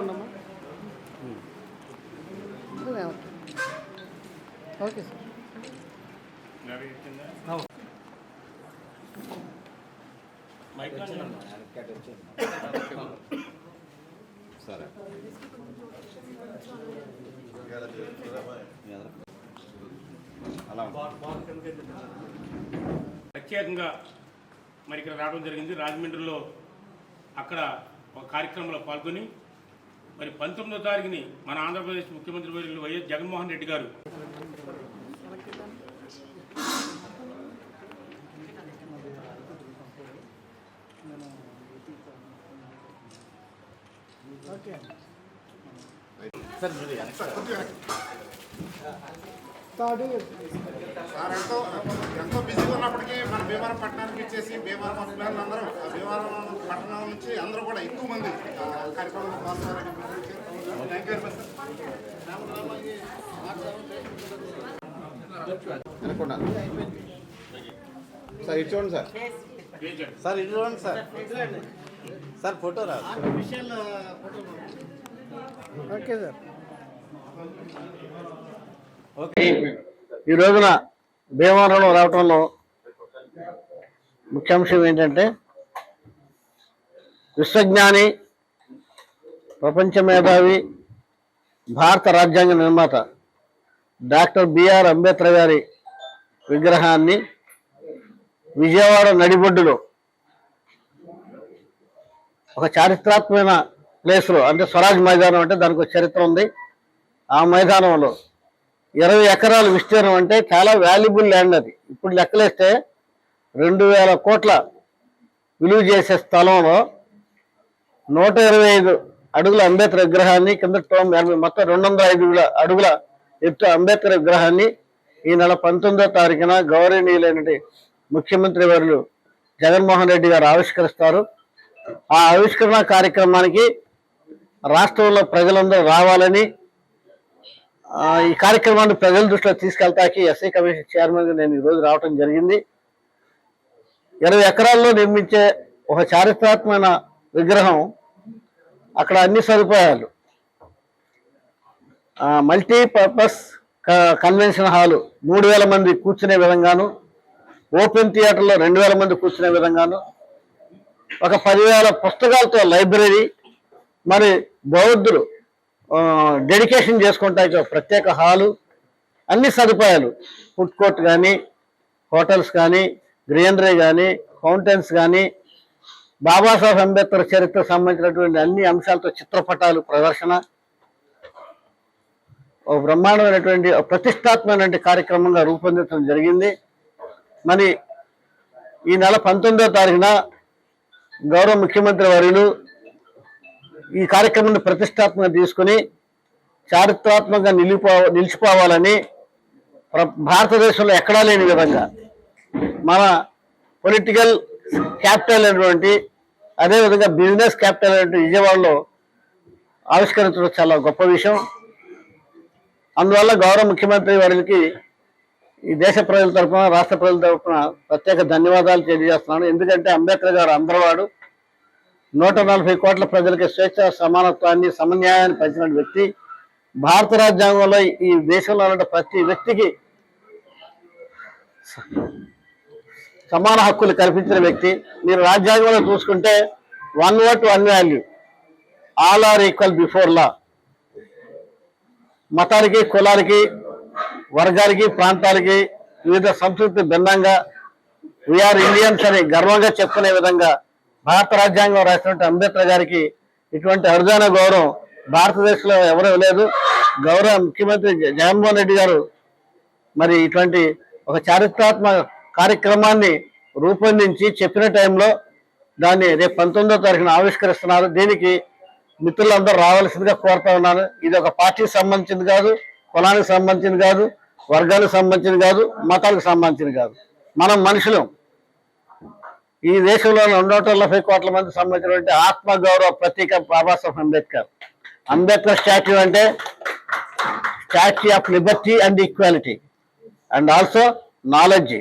ఉండమ్మా. Okay. Sir సరే. అలా ప్రత్యేకంగా మరి ఇక్కడ రావడం జరిగింది. రాజమండ్రిలో అక్కడ ఒక కార్యక్రమంలో పాల్గొని మరి పంతొమ్మిదో తారీఖుని మన ఆంధ్రప్రదేశ్ ముఖ్యమంత్రి వర్యులు వైఎస్ జగన్మోహన్ రెడ్డి గారు. థర్డ్ సార్ ఎంతో ఎంతో బిజీగా ఉన్నప్పటికీ మన భీమవరం పట్టణానికి ఇచ్చేసి భీమవరం అభిమానులు అందరూ ఆ భీమవరం పట్టణం నుంచి అందరూ కూడా ఎక్కువ మంది ఆ కార్యక్రమంలో పాల్గొనాలని థ్యాంక్ యూ సార్ ఇటు చూడండి సార్. సార్ ఇటు చూడండి సార్. సార్ ఫోటో రా. Okay sir. ఈ రోజున భీమవరంలో రావటంలో ముఖ్యాంశం ఏంటంటే విశ్వజ్ఞాని ప్రపంచ మేధావి భారత రాజ్యాంగ నిర్మాత డాక్టర్ బిఆర్ అంబేద్కర్ గారి విగ్రహాన్ని విజయవాడ నడిబొడ్డులో ఒక చారిత్రాత్మకమైన ప్లేస్లో అంటే స్వరాజ్ మైదానం అంటే దానికి ఒక చరిత్ర ఉంది. ఆ మైదానంలో ఇరవై ఎకరాల విస్తీర్ణం అంటే చాలా వాల్యుబుల్ ల్యాండ్ అది. ఇప్పుడు లెక్కలేస్తే రెండు వేల కోట్ల విలువ చేసే స్థలంలో నూట ఇరవై ఐదు అడుగుల అంబేద్కర్ విగ్రహాన్ని కింద టోమ్ ఎనభై మొత్తం రెండు వందల ఐదు అడుగుల ఎత్తు అంబేద్కర్ విగ్రహాన్ని ఈ నెల పంతొమ్మిదో తారీఖున గౌరవనీయులైనటువంటి ముఖ్యమంత్రి వర్యులు జగన్మోహన్ రెడ్డి గారు ఆవిష్కరిస్తారు. ఆ ఆవిష్కరణ కార్యక్రమానికి రాష్ట్రంలో ప్రజలందరూ రావాలని ఈ కార్యక్రమాన్ని ప్రజల దృష్టిలో తీసుకెళ్తాకి ఎస్ఐ కమిషన్ చైర్మన్గా నేను ఈరోజు రావటం జరిగింది. ఇరవై ఎకరాల్లో నిర్మించే ఒక చారిత్రాత్మకమైన విగ్రహం అక్కడ అన్ని సదుపాయాలు. మల్టీపర్పస్ కన్వెన్షన్ హాలు మూడు వేల మంది కూర్చునే విధంగాను ఓపెన్ థియేటర్లో రెండు వేల మంది కూర్చునే విధంగాను ఒక పదివేల పుస్తకాలతో లైబ్రరీ మరి బౌద్ధులు డెడికేషన్ చేసుకుంటానికి ఒక ప్రత్యేక హాలు అన్ని సదుపాయాలు ఫుడ్ కోర్ట్ కానీ హోటల్స్ కానీ గ్రీనరీ కానీ ఫౌంటైన్స్ కానీ బాబాసాహెబ్ అంబేద్కర్ చరిత్ర సంబంధించినటువంటి అన్ని అంశాలతో చిత్రపటాలు ప్రదర్శన ఒక బ్రహ్మాండమైనటువంటి ఒక కార్యక్రమంగా రూపొందించడం జరిగింది. మరి ఈ నెల పంతొమ్మిదో తారీఖున గౌరవ ముఖ్యమంత్రి వర్యులు ఈ కార్యక్రమాన్ని ప్రతిష్టాత్మకంగా తీసుకుని చారిత్రాత్మకంగా నిలిపో నిలిచిపోవాలని భారతదేశంలో ఎక్కడా లేని విధంగా మన పొలిటికల్ క్యాపిటల్ అయినటువంటి అదేవిధంగా బిజినెస్ క్యాపిటల్ అయినటువంటి విజయవాడలో ఆవిష్కరించడం చాలా గొప్ప విషయం. అందువల్ల గౌరవ ముఖ్యమంత్రి వారికి ఈ దేశ ప్రజల తరఫున రాష్ట్ర ప్రజల తరఫున ప్రత్యేక ధన్యవాదాలు తెలియజేస్తున్నాను. ఎందుకంటే అంబేద్కర్ గారు అందరవాడు. నూట నలభై కోట్ల ప్రజలకి స్వేచ్ఛ సమానత్వాన్ని సమన్యాయాన్ని పంచిన వ్యక్తి భారత రాజ్యాంగంలో ఈ దేశంలో ఉన్న ప్రతి వ్యక్తికి సమాన హక్కులు కల్పించిన వ్యక్తి. మీరు రాజ్యాంగంలో చూసుకుంటే one vote one value. All are equal before law. మతానికి కులానికి వర్గాలకి ప్రాంతాలకి వివిధ సంస్కృతి భిన్నంగా వీఆర్ ఇండియన్స్ అని గర్వంగా చెప్పుకునే విధంగా భారత రాజ్యాంగం రాసినటువంటి అంబేద్కర్ గారికి ఇటువంటి అరుదైన గౌరవం భారతదేశంలో ఎవరూ లేదు. గౌరవ ముఖ్యమంత్రి జగన్మోహన్ రెడ్డి గారు మరి ఇటువంటి ఒక చారిత్రాత్మక కార్యక్రమాన్ని రూపొందించి చెప్పిన టైంలో దాన్ని రేపు పంతొమ్మిదో తారీఖున ఆవిష్కరిస్తున్నారు. దీనికి మిత్రులందరూ రావాల్సిందిగా కోరుతా ఉన్నాను. ఇది ఒక పార్టీకి సంబంధించింది కాదు కులానికి సంబంధించింది కాదు వర్గానికి సంబంధించింది కాదు మతాలకు సంబంధించింది కాదు. మనం మనుషులం. ఈ దేశంలో నూట నలభై కోట్ల మంది సంబంధించినటువంటి ఆత్మగౌరవ ప్రతీక బాబాసాహెబ్ అంబేద్కర్. అంబేద్కర్ స్టాచ్యూ అంటే statue of liberty and equality and also knowledge.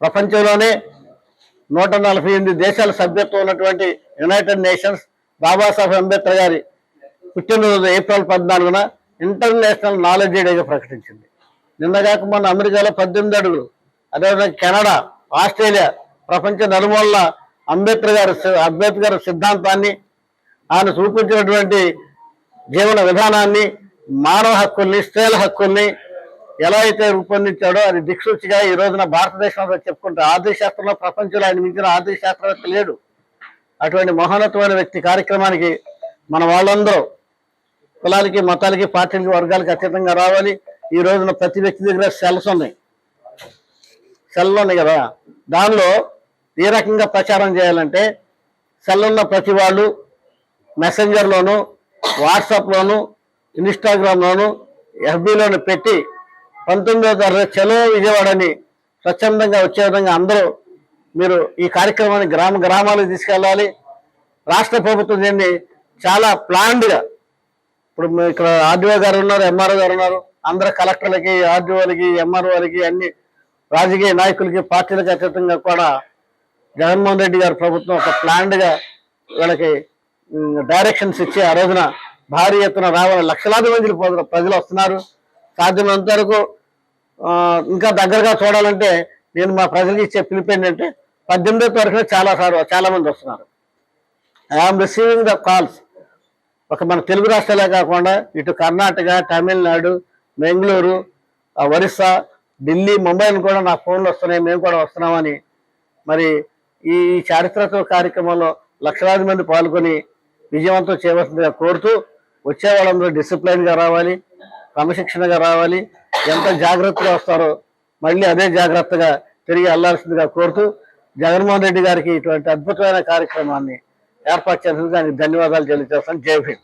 ప్రపంచంలోనే నూట నలభై ఎనిమిది దేశాల సభ్యత్వం ఉన్నటువంటి యునైటెడ్ నేషన్స్ బాబాసాహెబ్ అంబేద్కర్ గారి పుట్టినరోజు ఏప్రిల్ పద్నాలుగున ఇంటర్నేషనల్ నాలెడ్జ్ డేగా ప్రకటించింది. నిన్నగాక మొన్న అమెరికాలో పద్దెనిమిది అడుగులు అదేవిధంగా కెనడా ఆస్ట్రేలియా ప్రపంచ నలుమూలల అంబేద్కర్ గారి అంబేద్కర్ సిద్ధాంతాన్ని ఆయన చూపించినటువంటి జీవన విధానాన్ని మానవ హక్కుల్ని స్త్రీల హక్కుల్ని ఎలా అయితే రూపొందించాడో అది దిక్సూచిగా ఈ రోజున భారతదేశంలో చెప్పుకుంటే ఆర్థిక శాస్త్రంలో ప్రపంచంలో ఆయన మించిన ఆర్థిక శాస్త్రవేత్త లేడు. అటువంటి మహోన్నతమైన వ్యక్తి కార్యక్రమానికి మన వాళ్ళందరూ కులాలకి మతాలకి పార్టీలకి వర్గాలకి అతీతంగా రావాలి. ఈ రోజున ప్రతి వ్యక్తి దగ్గర సెల్స్ ఉన్నాయి. సెల్ ఉన్నాయి కదా. దానిలో ఏ రకంగా ప్రచారం చేయాలంటే సెల్ ఉన్న ప్రతి వాళ్ళు మెసెంజర్లోను వాట్సాప్లోను ఇన్స్టాగ్రామ్లోను ఎఫ్బీలోను పెట్టి పంతొమ్మిదవ తారీఖు చలో విజయవాడని స్వచ్ఛందంగా వచ్చే విధంగా అందరూ మీరు ఈ కార్యక్రమాన్ని గ్రామ గ్రామాలకు తీసుకెళ్ళాలి. రాష్ట్ర ప్రభుత్వం దీన్ని చాలా ప్లాన్డ్గా ఇప్పుడు ఇక్కడ ఆర్డీఓ గారు ఉన్నారు ఎంఆర్ఓ గారు ఉన్నారు. అందరు కలెక్టర్లకి ఆర్డీఓలకి ఎంఆర్ఓలకి అన్ని రాజకీయ నాయకులకి పార్టీలకు అతీతంగా కూడా జగన్మోహన్ రెడ్డి గారి ప్రభుత్వం ఒక ప్లాన్డ్గా వీళ్ళకి డైరెక్షన్స్ ఇచ్చి ఆ రోజున భారీ ఎత్తున రావాలి లక్షలాది మంది ప్రజలు- ప్రజలు వస్తున్నారు. సాధ్యమైనంత వరకు ఇంకా దగ్గరగా చూడాలంటే నేను మా ప్రజలకు ఇచ్చే పిలుపు ఏంటంటే పద్దెనిమిదో తారీఖున చాలా సార్ చాలా మంది వస్తున్నారు. ఐఆమ్ రిసీవింగ్ ద కాల్స్ ఒక మన తెలుగు రాష్ట్రాలే కాకుండా ఇటు కర్ణాటక తమిళనాడు బెంగళూరు ఒరిస్సా ఢిల్లీ ముంబైని కూడా నా ఫోన్లు వస్తున్నాయి. మేము కూడా వస్తున్నామని మరి ఈ చారిత్రాత్మక కార్యక్రమంలో లక్షలాది మంది పాల్గొని విజయవంతం చేయవలసిందిగా కోరుతూ వచ్చే వాళ్ళందరూ డిసిప్లైన్గా రావాలి క్రమశిక్షణగా రావాలి ఎంత జాగ్రత్తగా వస్తారో మళ్ళీ అదే జాగ్రత్తగా తిరిగి వెళ్ళాల్సిందిగా కోరుతూ జగన్మోహన్ రెడ్డి గారికి ఇటువంటి అద్భుతమైన కార్యక్రమాన్ని ఏర్పాటు చేసినందుకు దానికి ధన్యవాదాలు తెలియజేస్తాను. జై భీమ్.